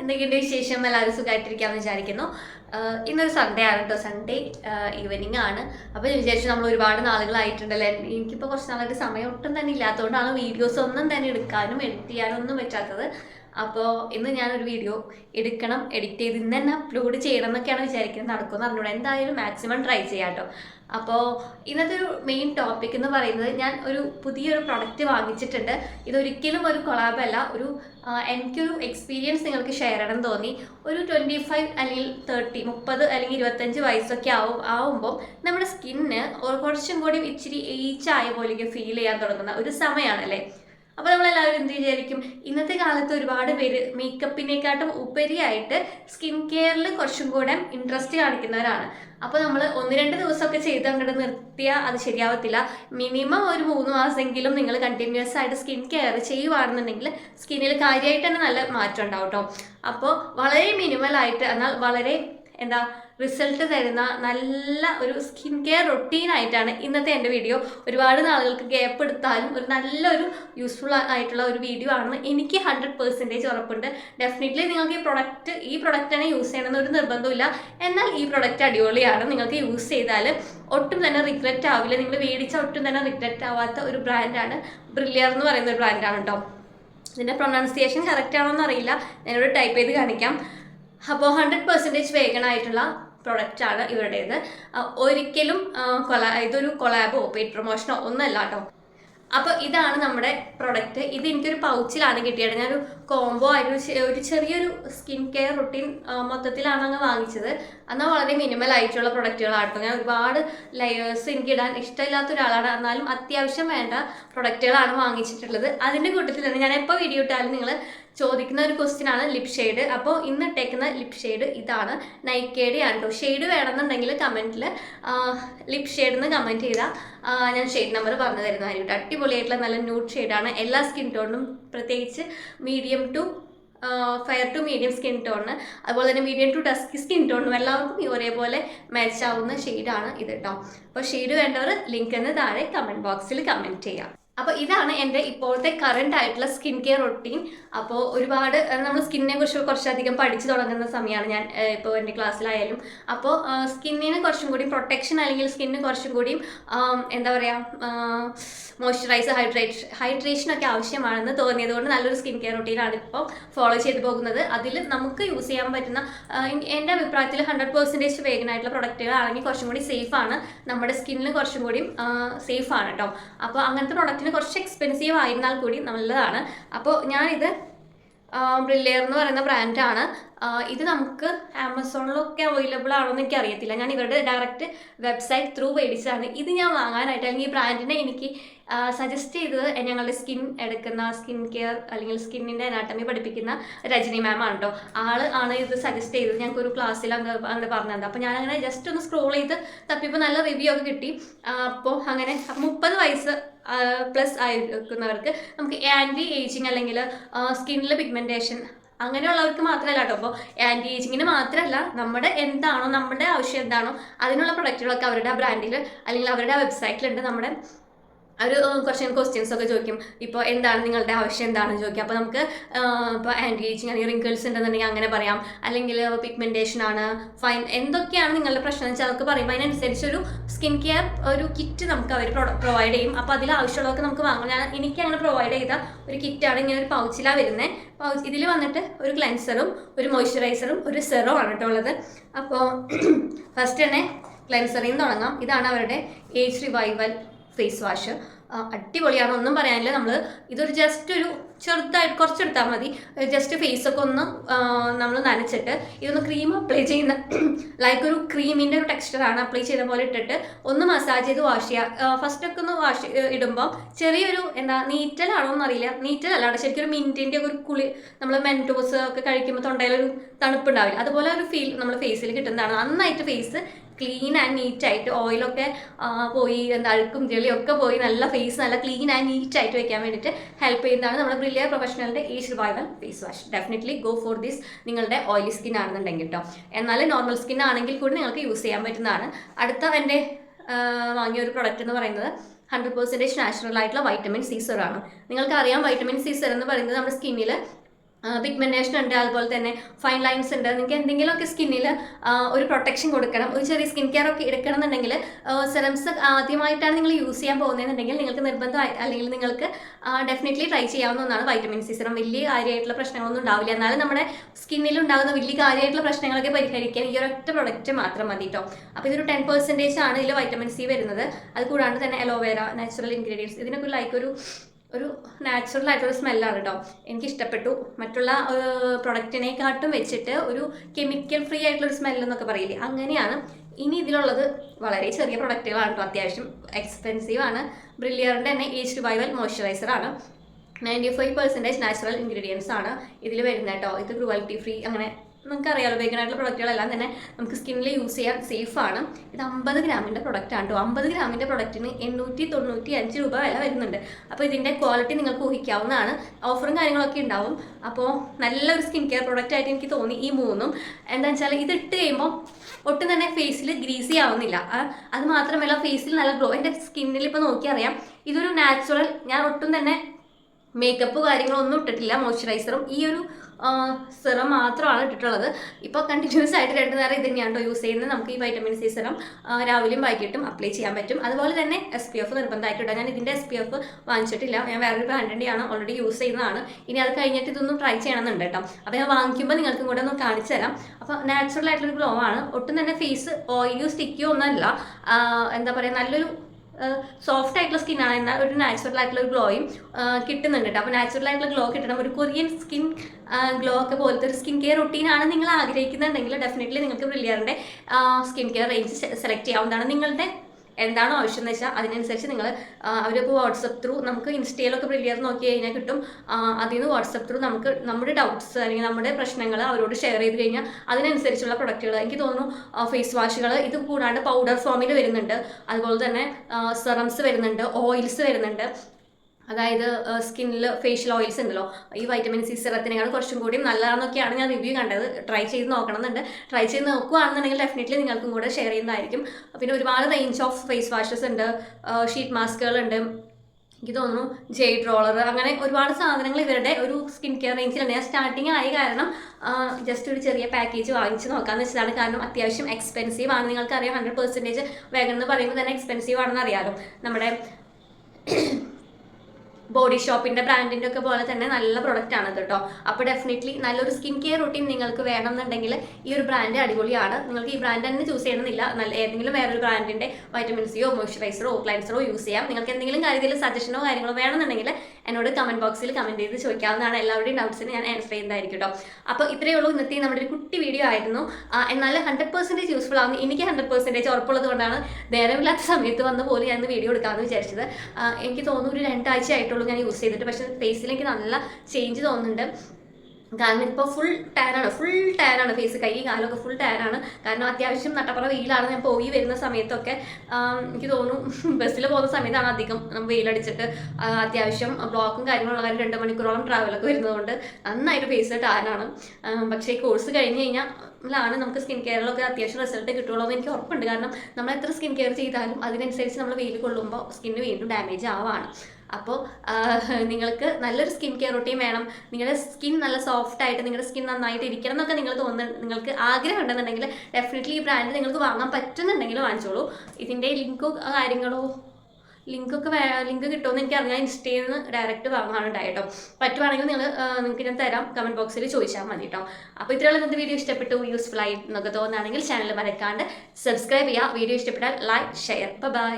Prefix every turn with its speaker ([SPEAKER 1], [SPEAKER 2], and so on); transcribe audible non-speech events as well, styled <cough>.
[SPEAKER 1] എന്തൊക്കെയുണ്ട് വിശേഷം? എല്ലാവരും സുഖമായിട്ടിരിക്കാമെന്ന് വിചാരിക്കുന്നു. ഇന്നൊരു സൺഡേ ആണ് കേട്ടോ സൺഡേ ഈവനിങ് ആണ്. അപ്പോൾ വിചാരിച്ചു നമ്മൾ ഒരുപാട് നാളുകളായിട്ടുണ്ടല്ലേ? എനിക്കിപ്പോൾ കുറച്ച് നാളായിട്ട് സമയം ഒട്ടും തന്നെ ഇല്ലാത്തതുകൊണ്ടാണ് വീഡിയോസ് ഒന്നും തന്നെ എടുക്കാനും എഡിറ്റ് ചെയ്യാനും ഒന്നും പറ്റാത്തത്. അപ്പോൾ ഇന്ന് ഞാനൊരു വീഡിയോ എടുക്കണം എഡിറ്റ് ചെയ്ത് ഇന്ന് തന്നെ അപ്ലോഡ് ചെയ്യണം എന്നൊക്കെയാണ് വിചാരിക്കുന്നത്. നടക്കുമെന്ന് അറിഞ്ഞൂടെ എന്തായാലും മാക്സിമം ട്രൈ ചെയ്യാം കേട്ടോ അപ്പോൾ ഇന്നത്തെ ഒരു മെയിൻ ടോപ്പിക് എന്ന് പറയുന്നത് ഞാൻ ഒരു പുതിയൊരു പ്രൊഡക്റ്റ് വാങ്ങിച്ചിട്ടുണ്ട്. ഇതൊരിക്കലും ഒരു കൊളാബല്ല ഒരു എനിക്കൊരു എക്സ്പീരിയൻസ് നിങ്ങൾക്ക് ഷെയർ ചെയ്യണം തോന്നി. ഒരു ട്വന്റി ഫൈവ് അല്ലെങ്കിൽ തേർട്ടി മുപ്പത് അല്ലെങ്കിൽ ഇരുപത്തഞ്ച് വയസ്സൊക്കെ ആവും ആവുമ്പോൾ നമ്മുടെ സ്കിന്നിന് കുറച്ചും കൂടി ഇച്ചിരി ഏജ് ആയ പോലെയൊക്കെ ഫീൽ ചെയ്യാൻ തുടങ്ങുന്ന ഒരു സമയമാണല്ലേ? അപ്പോൾ നമ്മളെല്ലാവരും എന്ത് വിചാരിക്കും? ഇന്നത്തെ കാലത്ത് ഒരുപാട് പേര് മേക്കപ്പിനെക്കാട്ടും ഉപരിയായിട്ട് സ്കിൻ കെയറിൽ കുറച്ചും കൂടെ ഇൻട്രസ്റ്റ് കാണിക്കുന്നവരാണ്. അപ്പോൾ നമ്മൾ ഒന്ന് രണ്ട് ദിവസമൊക്കെ ചെയ്ത് അങ്ങോട്ട് നിർത്തിയാൽ അത് ശരിയാവത്തില്ല. മിനിമം ഒരു മൂന്ന് മാസമെങ്കിലും നിങ്ങൾ കണ്ടിന്യൂസ് ആയിട്ട് സ്കിൻ കെയർ ചെയ്യുവാണെന്നുണ്ടെങ്കിൽ സ്കിന്നിൽ കാര്യമായിട്ട് തന്നെ നല്ല മാറ്റം ഉണ്ടാവും കേട്ടോ അപ്പോൾ വളരെ മിനിമലായിട്ട് എന്നാൽ വളരെ എന്താ റിസൾട്ട് തരുന്ന നല്ല ഒരു സ്കിൻ കെയർ റൊട്ടീൻ ആയിട്ടാണ് ഇന്നത്തെ എന്റെ വീഡിയോ. ഒരുപാട് നാളുകൾക്ക് ഗ്യാപ്പ് എടുത്താലും ഒരു നല്ലൊരു യൂസ്ഫുൾ ആയിട്ടുള്ള ഒരു വീഡിയോ ആണെന്ന് എനിക്ക് ഹൺഡ്രഡ് പെർസെന്റേജ് ഉറപ്പുണ്ട്. ഡെഫിനറ്റ്ലി നിങ്ങൾക്ക് ഈ പ്രൊഡക്റ്റ് ഈ പ്രൊഡക്റ്റ് തന്നെ യൂസ് ചെയ്യണമെന്ന് ഒരു നിർബന്ധമില്ല എന്നാൽ ഈ പ്രൊഡക്റ്റ് അടിപൊളിയാണ് നിങ്ങൾക്ക് യൂസ് ചെയ്താൽ ഒട്ടും തന്നെ റിഗ്രറ്റ് ആവില്ല. നിങ്ങൾ മേടിച്ച ഒട്ടും തന്നെ റിഗ്രറ്റ് ആവാത്ത ഒരു ബ്രാൻഡാണ് ബ്രില്ലിയർ എന്ന് പറയുന്ന ഒരു ബ്രാൻഡാണ് കേട്ടോ ഇതിന്റെ പ്രൊണൗൺസിയേഷൻ കറക്റ്റ് ആണോ എന്നറിയില്ല ഞാനിവിടെ ടൈപ്പ് ചെയ്ത് കാണിക്കാം. അപ്പോൾ ഹൺഡ്രഡ് പെർസെന്റേജ് വേഗൺ പ്രൊഡക്റ്റ് ആണ് ഇവരുടേത്. ഒരിക്കലും കൊലാ ഇതൊരു കൊലാബോ പെയ്ഡ് പ്രൊമോഷനോ ഒന്നല്ല കേട്ടോ. അപ്പോൾ ഇതാണ് നമ്മുടെ പ്രൊഡക്റ്റ് ഇത് എനിക്കൊരു പൗച്ചിലാണ് കിട്ടിയത്. ഞാനൊരു കോംബോ ആയിട്ട് ഒരു ചെറിയൊരു സ്കിൻ കെയർ റുട്ടീൻ മൊത്തത്തിലാണ് അങ്ങ് വാങ്ങിച്ചത്. എന്നാൽ വളരെ മിനിമൽ ആയിട്ടുള്ള പ്രൊഡക്റ്റുകളാണ് ഞാൻ ഒരുപാട് ലെയേഴ്സ് എനിക്ക് ഇടാൻ ഇഷ്ടമില്ലാത്ത ഒരാളാണ്. എന്നാലും അത്യാവശ്യം വേണ്ട പ്രൊഡക്റ്റുകളാണ് വാങ്ങിച്ചിട്ടുള്ളത്. അതിന്റെ കൂട്ടത്തിൽ തന്നെ ഞാൻ എപ്പോൾ വീഡിയോ ഇട്ടാലും നിങ്ങൾ ചോദിക്കുന്ന ഒരു ക്വസ്റ്റ്യൻ ആണ് ലിപ് ഷെയ്ഡ് അപ്പോൾ ഇന്ന് ഇട്ടേക്കുന്ന ലിപ് ഷെയ്ഡ് ഇതാണ് നൈക്കേടെ ആണ് കേട്ടോ ഷെയ്ഡ് വേണമെന്നുണ്ടെങ്കിൽ കമന്റിൽ ലിപ് ഷെയ്ഡ് എന്ന് കമന്റ് ചെയ്താൽ ഞാൻ ഷെയ്ഡ് നമ്പർ പറഞ്ഞു തരുന്നതായിരിക്കും അടിപൊളിയായിട്ടുള്ള നല്ല ന്യൂഡ് ഷെയ്ഡാണ് എല്ലാ സ്കിൻ ടോണിനും പ്രത്യേകിച്ച് medium to fair to medium skin ടോണിന് അതുപോലെ തന്നെ മീഡിയം ടു ഡസ്കി സ്കിൻ ടോണിനും എല്ലാവർക്കും ഒരേപോലെ മാച്ച് ആവുന്ന ഷെയ്ഡാണ് ഇത് കേട്ടോ. അപ്പോൾ ഷെയ്ഡ് വേണ്ടവർ ലിങ്ക് എന്ന് താഴെ കമന്റ് ബോക്സിൽ കമന്റ് ചെയ്യാം. അപ്പോൾ ഇതാണ് എന്റെ ഇപ്പോഴത്തെ കറണ്ട് ആയിട്ടുള്ള സ്കിൻ കെയർ റൊട്ടീൻ അപ്പോൾ ഒരുപാട് നമ്മൾ സ്കിന്നിനെ കുറിച്ച് കുറച്ചധികം പഠിച്ചു തുടങ്ങുന്ന സമയമാണ് ഞാൻ ഇപ്പോൾ എന്റെ ക്ലാസ്സിലായാലും. അപ്പോൾ സ്കിന്നിന് കുറച്ചും കൂടി പ്രൊട്ടക്ഷൻ അല്ലെങ്കിൽ സ്കിന്നിന് കുറച്ചും കൂടി എന്താ പറയുക മോയ്സ്ചറൈസ് ഹൈഡ്രേറ്റ് ഹൈഡ്രേഷൻ ഒക്കെ ആവശ്യമാണെന്ന് തോന്നിയത് കൊണ്ട് നല്ലൊരു സ്കിൻ കെയർ റൊട്ടീനാണ് ഇപ്പോൾ ഫോളോ ചെയ്ത് പോകുന്നത്. അതിൽ നമുക്ക് യൂസ് ചെയ്യാൻ പറ്റുന്ന എന്റെ അഭിപ്രായത്തിൽ ഹൺഡ്രഡ് പെർസെന്റേജ് വേഗനായിട്ടുള്ള പ്രൊഡക്റ്റുകളാണെങ്കിൽ കുറച്ചും കൂടി സേഫ് ആണ്. നമ്മുടെ സ്കിന്നിന് കുറച്ചും കൂടി സേഫ് ആണ് കേട്ടോ അപ്പോൾ അങ്ങനത്തെ പ്രൊഡക്റ്റിന് കുറച്ച് എക്സ്പെൻസീവ് ആയിരുന്നാൽ കൂടി നല്ലതാണ്. അപ്പോൾ ഞാനിത് ബ്രില്ലിയർ എന്ന് പറയുന്ന ബ്രാൻഡാണ് ഇത് നമുക്ക് ആമസോണിലൊക്കെ അവൈലബിൾ ആണോ എന്ന് എനിക്ക് അറിയത്തില്ല ഞാൻ ഇവരുടെ ഡയറക്റ്റ് വെബ്സൈറ്റ് ത്രൂ മേടിച്ചതാണ്. ഇത് ഞാൻ വാങ്ങാനായിട്ട് അല്ലെങ്കിൽ ഈ ബ്രാൻഡിനെ എനിക്ക് സജസ്റ്റ് ചെയ്തത് ഞങ്ങളുടെ സ്കിൻ എടുക്കുന്ന സ്കിൻ കെയർ അല്ലെങ്കിൽ സ്കിന്നിന്റെ അനാട്ടമി പഠിപ്പിക്കുന്ന രജനി മാം ആണ് കേട്ടോ ആൾ ആണ് ഇത് സജസ്റ്റ് ചെയ്തത്. ഞങ്ങൾക്ക് ഒരു ക്ലാസ്സിൽ അങ്ങ് അങ്ങോട്ട് പറഞ്ഞത്. അപ്പോൾ ഞാൻ അങ്ങനെ ജസ്റ്റ് ഒന്ന് സ്ക്രോൾ ചെയ്ത് തപ്പിപ്പോൾ നല്ല റിവ്യൂ ഒക്കെ കിട്ടി. അപ്പോൾ അങ്ങനെ മുപ്പത് വയസ്സ് പ്ലസ് ആയിരിക്കുന്നവർക്ക് നമുക്ക് ആന്റി ഏജിങ് അല്ലെങ്കിൽ സ്കിന്നിലെ പിഗ്മെന്റേഷൻ അങ്ങനെയുള്ളവർക്ക് മാത്രമല്ല കേട്ടോ. അപ്പോൾ ആന്റി ഏജിങ്ങിന് മാത്രമല്ല നമ്മുടെ എന്താണോ നമ്മുടെ ആവശ്യം എന്താണോ അതിനുള്ള പ്രൊഡക്റ്റുകളൊക്കെ അവരുടെ ആ ബ്രാൻഡിൽ അല്ലെങ്കിൽ അവരുടെ ആ വെബ്സൈറ്റിലുണ്ട് നമ്മുടെ അവർ കുറച്ച് ക്വസ്റ്റ്യൻസ് ഒക്കെ ചോദിക്കും. ഇപ്പോൾ എന്താണ് നിങ്ങളുടെ ആവശ്യം? എന്താണെന്ന് ചോദിക്കും അപ്പോൾ നമുക്ക് ഇപ്പോൾ ആന്റി ഏജിങ് അല്ലെങ്കിൽ റിങ്കിൾസ് ഉണ്ടെന്നുണ്ടെങ്കിൽ അങ്ങനെ പറയാം. അല്ലെങ്കിൽ പിഗ്മെന്റേഷൻ ആണ്. ഫൈൻ എന്തൊക്കെയാണ് നിങ്ങളുടെ പ്രശ്നം എന്ന് വെച്ചാൽ അതൊക്കെ പറയും. അതിനനുസരിച്ച് ഒരു സ്കിൻ കെയർ ഒരു കിറ്റ് നമുക്ക് അവർ പ്രൊവൈഡ് ചെയ്യും. അപ്പോൾ അതിൽ ആവശ്യമുള്ളതൊക്കെ നമുക്ക് വാങ്ങാം ഞാൻ എനിക്ക് അങ്ങനെ പ്രൊവൈഡ് ചെയ്ത ഒരു കിറ്റാണ് ഇങ്ങനെ ഒരു പൗച്ചിലാണ് വരുന്നത് പൗച്ച് ഇതിൽ വന്നിട്ട് ഒരു ക്ലെൻസറും ഒരു മോയ്സ്ചറൈസറും ഒരു സെറോ ആണ് കേട്ടോ ഉള്ളത്. അപ്പോൾ ഫസ്റ്റ് <clears throat> തന്നെ ക്ലെൻസറിൽ നിന്ന് തുടങ്ങാം. ഇതാണ് അവരുടെ ഏജ് റിവൈവൽ ഫേസ് വാഷ് അടിപൊളിയാണ്. ഒന്നും പറയാനില്ല. നമ്മൾ ഇതൊരു ജസ്റ്റ് ഒരു ചെറുതായിട്ട് കുറച്ചെടുത്താൽ മതി. ജസ്റ്റ് ഫേസ് ഒക്കെ ഒന്ന് നമ്മൾ നനച്ചിട്ട് ഇതൊന്ന് ക്രീം അപ്ലൈ ചെയ്യുന്ന <clears throat> ലൈക്ക് ഒരു ക്രീമിന്റെ ഒരു ടെക്സ്ചറാണ് അപ്ലൈ ചെയ്ത പോലെ ഇട്ടിട്ട് ഒന്ന് മസാജ് ചെയ്ത് വാഷ് ചെയ്യുക ഫസ്റ്റൊക്കെ ഒന്ന് വാഷ് ഇടുമ്പോൾ ചെറിയൊരു എന്താ നീറ്റലാണോ എന്നറിയില്ല. നീറ്റലല്ല ശരിക്കും ഒരു മിന്റിന്റെ ഒരു കുളി നമ്മൾ മെന്റോസ് ഒക്കെ കഴിക്കുമ്പോൾ തൊണ്ടയിലൊരു തണുപ്പുണ്ടാവില്ല. അതുപോലെ ഒരു ഫീൽ നമ്മൾ ഫേസിൽ കിട്ടുന്നതാണ്. നന്നായിട്ട് ഫേസ് ക്ലീൻ ആൻഡ് നീറ്റ് ആയിട്ട് ഓയിലൊക്കെ പോയി എന്താ അഴുക്കും ജെളിയൊക്കെ പോയി നല്ല ഫേസ് നല്ല ക്ലീൻ ആൻഡ് നീറ്റ് ആയിട്ട് വെക്കാൻ വേണ്ടിയിട്ട് ഹെൽപ്പ് ചെയ്യുന്നതാണ് നമ്മുടെ Brillare പ്രൊഫഷണലിന്റെ age revival face wash definitely go for this നിങ്ങളുടെ ഓയിലി സ്കിൻ ആണെന്നുണ്ടെങ്കിൽ കേട്ടോ എന്നാൽ നോർമൽ സ്കിൻ ആണെങ്കിൽ കൂടി നിങ്ങൾക്ക് യൂസ് ചെയ്യാൻ പറ്റുന്നതാണ്. അടുത്ത എന്റെ വാങ്ങിയ ഒരു പ്രൊഡക്റ്റ് എന്ന് പറയുന്നത് ഹൺഡ്രഡ് പെർസെന്റേജ് നാച്ചുറൽ ആയിട്ടുള്ള വൈറ്റമിൻ സി നിങ്ങൾക്ക് അറിയാം വൈറ്റമിൻ സി എന്ന് പറയുന്നത് നമ്മുടെ സ്കിന്നിൽ പിഗ്മെന്റേഷൻ ഉണ്ട് അതുപോലെ തന്നെ ഫൈൻ ലൈൻസ് ഉണ്ട്. നിങ്ങൾക്ക് എന്തെങ്കിലുമൊക്കെ സ്കിന്നിൽ ഒരു പ്രൊട്ടക്ഷൻ കൊടുക്കണം ഒരു ചെറിയ സ്കിൻ കെയർ ഒക്കെ എടുക്കണം എന്നുണ്ടെങ്കിൽ സെറംസ് ആദ്യമായിട്ടാണ് നിങ്ങൾ യൂസ് ചെയ്യാൻ പോകുന്നതെന്നുണ്ടെങ്കിൽ നിങ്ങൾക്ക് നിർബന്ധമായി അല്ലെങ്കിൽ നിങ്ങൾക്ക് ഡെഫിനറ്റ്ലി ട്രൈ ചെയ്യാവുന്ന ഒന്നാണ് വൈറ്റമിൻ സി സെറം വലിയ കാര്യമായിട്ടുള്ള പ്രശ്നങ്ങളൊന്നും ഉണ്ടാവില്ല. എന്നാലും നമ്മുടെ സ്കിന്നിൽ ഉണ്ടാകുന്ന വലിയ കാര്യമായിട്ടുള്ള പ്രശ്നങ്ങളൊക്കെ പരിഹരിക്കാൻ ഈ ഒരൊറ്റ പ്രൊഡക്റ്റ് മാത്രം മതി കേട്ടോ അപ്പോൾ ഇതൊരു ടെൻ പെർസെന്റേജ് ആണ് ഇതിൽ വൈറ്റമിൻ സി വരുന്നത്. അത് കൂടാണ്ട് തന്നെ അലോവേറ നാച്ചുറൽ ഇൻഗ്രീഡിയൻസ് ഇതിനൊക്കെ ലൈക്ക് ഒരു ഒരു നാച്ചുറൽ ആയിട്ടൊരു സ്മെല്ലാണ് കേട്ടോ എനിക്ക് ഇഷ്ടപ്പെട്ടു മറ്റുള്ള പ്രൊഡക്റ്റിനെക്കാട്ടും വെച്ചിട്ട് ഒരു കെമിക്കൽ ഫ്രീ ആയിട്ടുള്ള ഒരു സ്മെല്ല് എന്നൊക്കെ പറയില്ലേ അങ്ങനെയാണ്. ഇനി ഇതിലുള്ളത് വളരെ ചെറിയ പ്രൊഡക്റ്റുകളാണ് കേട്ടോ അത്യാവശ്യം എക്സ്പെൻസീവ് ആണ്. ബ്രില്ലിയറിന്റെ തന്നെ ഏജ് റിവൈവൽ മോയ്സ്ചറൈസർ ആണ്. Ninety five percentage natural ingredients ആണ് ഇതിൽ വരുന്നത് കേട്ടോ ഇത് ക്രുവൽറ്റി ഫ്രീ അങ്ങനെ നമുക്ക് അറിയാലോ ഉപയോഗിക്കാനായിട്ടുള്ള പ്രൊഡക്റ്റുകളെല്ലാം തന്നെ നമുക്ക് സ്കിന്നിൽ യൂസ് ചെയ്യാൻ സേഫ് ആണ്. ഇത് അമ്പത് ഗ്രാമിന്റെ പ്രൊഡക്റ്റ് ആണ് കേട്ടോ അമ്പത് ഗ്രാമിന്റെ പ്രൊഡക്റ്റിന് എണ്ണൂറ്റി തൊണ്ണൂറ്റി അഞ്ച് രൂപ വില വരുന്നുണ്ട്. അപ്പോൾ ഇതിന്റെ ക്വാളിറ്റി നിങ്ങൾക്ക് ഊഹിക്കാവുന്നതാണ്. ഓഫറും കാര്യങ്ങളൊക്കെ ഉണ്ടാവും. അപ്പോൾ നല്ലൊരു സ്കിൻ കെയർ പ്രൊഡക്റ്റ് ആയിട്ട് എനിക്ക് തോന്നി ഈ മൂന്നും. എന്താ വെച്ചാൽ ഇത് ഇട്ട് കഴിയുമ്പോൾ ഒട്ടും തന്നെ ഫേസിൽ ഗ്രീസി ആവുന്നില്ല. അത് മാത്രമല്ല ഫേസിൽ നല്ല ഗ്ലോ എന്റെ സ്കിന്നിൽ ഇപ്പോൾ നോക്കിയറിയാം. ഇതൊരു നാച്ചുറൽ ഞാൻ ഒട്ടും തന്നെ മേക്കപ്പ് കാര്യങ്ങളൊന്നും ഇട്ടിട്ടില്ല മോയ്സ്ചറൈസറും ഈ ഒരു സിറം മാത്രമാണ് ഇട്ടിട്ടുള്ളത്. ഇപ്പോൾ കണ്ടിന്യൂസ് ആയിട്ട് രണ്ട് നേരം ഇത് തന്നെയാണ് കേട്ടോ യൂസ് ചെയ്യുന്നത്. നമുക്ക് ഈ വൈറ്റമിൻ സി സിറം രാവിലെയും വൈകിട്ടും അപ്ലൈ ചെയ്യാൻ പറ്റും. അതുപോലെ തന്നെ എസ് പി എഫ് നിർബന്ധമായിട്ടുണ്ട് ഞാൻ ഇതിന്റെ എസ് പി എഫ് വാങ്ങിച്ചിട്ടില്ല. ഞാൻ വേറൊരു ബ്രാൻഡിന്റെയാണ് ഓൾറെഡി യൂസ് ചെയ്യുന്നതാണ്. ഇനി അത് കഴിഞ്ഞിട്ട് ഇതൊന്നും ട്രൈ ചെയ്യണമെന്നുണ്ട് കേട്ടോ അപ്പോൾ ഞാൻ വാങ്ങിക്കുമ്പോൾ നിങ്ങൾക്കും കൂടെ ഒന്ന് കാണിച്ചു തരാം. അപ്പോൾ നാച്ചുറൽ ആയിട്ടുള്ളൊരു ഗ്ലോ ആണ്. ഒട്ടും തന്നെ ഫേസ് ഓയിലിയോ സ്റ്റിക്കിയോ ഒന്നല്ല എന്താ പറയുക നല്ലൊരു സോഫ്റ്റ് ആയിട്ടുള്ള സ്കിൻ എന്നാൽ ഒരു നാച്ചുറൽ ആയിട്ടുള്ള ഒരു ഗ്ലോയും കിട്ടുന്നുണ്ട് കേട്ടോ അപ്പോൾ നാച്ചുറൽ ആയിട്ടുള്ള ഗ്ലോ കിട്ടണം. ഒരു കൊറിയൻ സ്കിൻ ഗ്ലോ ഒക്കെ പോലത്തെ ഒരു സ്കിൻ കെയർ റുട്ടീനാണ് നിങ്ങൾ ആഗ്രഹിക്കുന്നുണ്ടെങ്കിൽ ഡെഫിനറ്റ്ലി നിങ്ങൾക്ക് ബ്രില്ലിയറിന്റെ സ്കിൻ കെയർ റേഞ്ച് സെലക്ട് ചെയ്യാവുന്നതാണ്. നിങ്ങളുടെ എന്താണോ ആവശ്യം എന്ന് വെച്ചാൽ അതിനനുസരിച്ച് നിങ്ങൾ അവരിപ്പോൾ വാട്സപ്പ് ത്രൂ നമുക്ക് ഇൻസ്റ്റയിലൊക്കെ ബ്രില്ലിയർ നോക്കി കഴിഞ്ഞാൽ കിട്ടും. അതിൽ നിന്ന് വാട്സപ്പ് ത്രൂ നമുക്ക് നമ്മുടെ ഡൗട്ട്സ് അല്ലെങ്കിൽ നമ്മുടെ പ്രശ്നങ്ങൾ അവരോട് ഷെയർ ചെയ്ത് കഴിഞ്ഞാൽ അതിനനുസരിച്ചുള്ള പ്രൊഡക്റ്റുകൾ എനിക്ക് തോന്നുന്നു ഫേസ് വാഷുകൾ ഇത് കൂടാണ്ട് പൗഡർ ഫോമിൽ വരുന്നുണ്ട്. അതുപോലെ തന്നെ സെറംസ് വരുന്നുണ്ട് ഓയിൽസ് വരുന്നുണ്ട്. അതായത് സ്കിന്നിൽ ഫേഷ്യൽ ഓയിൽസ് ഉണ്ടല്ലോ. ഈ വൈറ്റമിൻ സി സിറത്തിനേക്കാൾ കുറച്ചും കൂടി നല്ലതാണെന്നൊക്കെയാണ് ഞാൻ റിവ്യൂ കണ്ടത്. ട്രൈ ചെയ്ത് നോക്കണമെന്നുണ്ട്. ട്രൈ ചെയ്ത് നോക്കുകയാണെന്നുണ്ടെങ്കിൽ ഡെഫിനറ്റ്ലി നിങ്ങൾക്കും കൂടെ ഷെയർ ചെയ്യുന്നതായിരിക്കും. പിന്നെ ഒരുപാട് റേഞ്ച് ഓഫ് ഫേസ് വാഷസ് ഉണ്ട് ഷീറ്റ് മാസ്കുകളുണ്ട് എനിക്ക് തോന്നുന്നു ജെയ്ഡ് റോളർ അങ്ങനെ ഒരുപാട് സാധനങ്ങൾ ഇവരുടെ ഒരു സ്കിൻ കെയർ റേഞ്ചിലുണ്ട് ഞാൻ സ്റ്റാർട്ടിങ് ആയി കാരണം ജസ്റ്റ് ഒരു ചെറിയ പാക്കേജ് വാങ്ങിച്ച് നോക്കാമെന്ന് വെച്ചതാണ്. കാരണം അത്യാവശ്യം എക്സ്പെൻസീവ് ആണ്. നിങ്ങൾക്കറിയാം ഹൺഡ്രഡ് പെർസെന്റേജ് വേഗം എന്ന് പറയുമ്പോൾ തന്നെ എക്സ്പെൻസീവ് ആണെന്ന് അറിയാമല്ലോ നമ്മുടെ ബോഡി ഷോപ്പിന്റെ ബ്രാൻഡിന്റെ ഒക്കെ പോലെ തന്നെ നല്ല പ്രൊഡക്റ്റ് ആണ് കേട്ടോ അപ്പൊ ഡെഫിനറ്റ്ലി നല്ലൊരു സ്കിൻ കെയർ റൂട്ടീൻ നിങ്ങൾക്ക് വേണമെന്നുണ്ടെങ്കിൽ ഈ ഒരു ബ്രാൻഡ് അടിപൊളിയാണ്. നിങ്ങൾക്ക് ഈ ബ്രാൻഡ് തന്നെ ചൂസ് ചെയ്യണമെന്നില്ല. നല്ല ഏതെങ്കിലും വേറൊരു ബ്രാൻഡിന്റെ വൈറ്റമിൻ സിയോ മോയ്സ്ചറൈസറോ ക്ലൈൻസറോ യൂസ് ചെയ്യാം. നിങ്ങൾക്ക് എന്തെങ്കിലും കാര്യത്തിൽ സജഷനോ കാര്യങ്ങളോ വേണമെന്നുണ്ടെങ്കിൽ എന്നോട് കമന്റ് ബോക്സിൽ കമന്റ് ചെയ്ത് ചോദിക്കാവുന്നതാണ്. എല്ലാവരുടെയും ഡൗട്ട്സിന് ഞാൻ ആൻസർ ചെയ്യുന്നതായിരിക്കും കേട്ടോ അപ്പൊ ഇത്രയേ ഉള്ളൂ ഇന്നത്തെ നമ്മുടെ ഒരു കുട്ടി വീഡിയോ ആയിരുന്നു. എന്നാൽ ഹൺഡ്രഡ് പെർസെന്റേജ് യൂസ്ഫുൾ ആവുന്നു എനിക്ക് ഹൺഡ്രഡ് പെർസെന്റേജ് ഉറപ്പുള്ളത് കൊണ്ടാണ് നേരമില്ലാത്ത സമയത്ത് വന്ന് പോലും ഞാൻ വീഡിയോ എടുക്കാമെന്ന് വിചാരിച്ചത്. എനിക്ക് തോന്നുന്നു ഒരു രണ്ടാഴ്ച ആയിട്ടുള്ളൂ ഞാൻ യൂസ് ചെയ്തിട്ട്. പക്ഷേ ഫേസിലേക്ക് നല്ല ചേഞ്ച് തോന്നുന്നുണ്ട്. കാരണം ഇപ്പോൾ ഫുൾ ടയറാണ് ഫുൾ ടയറാണ് ഫേസ് കൈ കാലമൊക്കെ ഫുൾ ടയറാണ് കാരണം അത്യാവശ്യം നട്ടപ്പുറ വെയിലാണ്. ഞാൻ പോയി വരുന്ന സമയത്തൊക്കെ എനിക്ക് തോന്നുന്നു <laughs> ബസ്സിൽ പോകുന്ന സമയത്താണ് അധികം വെയിലടിച്ചിട്ട് അത്യാവശ്യം ബ്ലോക്കും കാര്യങ്ങളുള്ള കാര്യം രണ്ട് മണിക്കൂറോളം ട്രാവലൊക്കെ വരുന്നതുകൊണ്ട് നന്നായിട്ട് ഫേസ് ടയറാണ് പക്ഷേ ഈ കോഴ്സ് കഴിഞ്ഞ് കഴിഞ്ഞാൽ ാണ് നമുക്ക് സ്കിൻ കെയറിലൊക്കെ അത്യാവശ്യം റിസൾട്ട് കിട്ടുള്ളൂ എന്ന് എനിക്ക് ഉറപ്പുണ്ട്. കാരണം നമ്മൾ എത്ര സ്കിൻ കെയർ ചെയ്താലും അതിനനുസരിച്ച് നമ്മൾ വെയിൽ കൊള്ളുമ്പോൾ സ്കിന്ന് വീണ്ടും ഡാമേജ് ആവാണ്. അപ്പോൾ നിങ്ങൾക്ക് നല്ലൊരു സ്കിൻ കെയർ റൊട്ടീൻ വേണം. നിങ്ങളുടെ സ്കിൻ നല്ല സോഫ്റ്റ് ആയിട്ട് നിങ്ങളുടെ സ്കിൻ നന്നായിട്ട് ഇരിക്കണം എന്നൊക്കെ നിങ്ങൾ തോന്നുന്നു നിങ്ങൾക്ക് ആഗ്രഹം ഉണ്ടെന്നുണ്ടെങ്കിൽ ഡെഫിനറ്റ്ലി ഈ ബ്രാൻഡ് നിങ്ങൾക്ക് വാങ്ങാൻ പറ്റുന്നുണ്ടെങ്കിൽ വാങ്ങിച്ചോളൂ. ഇതിന്റെ ലിങ്കോ കാര്യങ്ങളോ ലിങ്കൊക്കെ ലിങ്ക് കിട്ടുമെന്ന് എനിക്ക് അറിയാം. ഇൻസ്റ്റയിൽ നിന്ന് ഡയറക്റ്റ് വാങ്ങാണ് ഉണ്ടായിട്ടോ പറ്റുവാണെങ്കിൽ നിങ്ങൾ നിങ്ങൾക്ക് ഞാൻ തരാം. കമന്റ് ബോക്സിൽ ചോദിച്ചാൽ മതി കേട്ടോ. അപ്പോൾ ഇത്രയുള്ള ഇന്നത്തെ വീഡിയോ ഇഷ്ടപ്പെട്ടു. യൂസ്ഫുൾ ആയി എന്നൊക്കെ തോന്നുകയാണെങ്കിൽ ചാനൽ മറക്കാണ്ട് സബ്സ്ക്രൈബ് ചെയ്യുക. വീഡിയോ ഇഷ്ടപ്പെട്ടാൽ ലൈക്ക് ഷെയർ ബൈ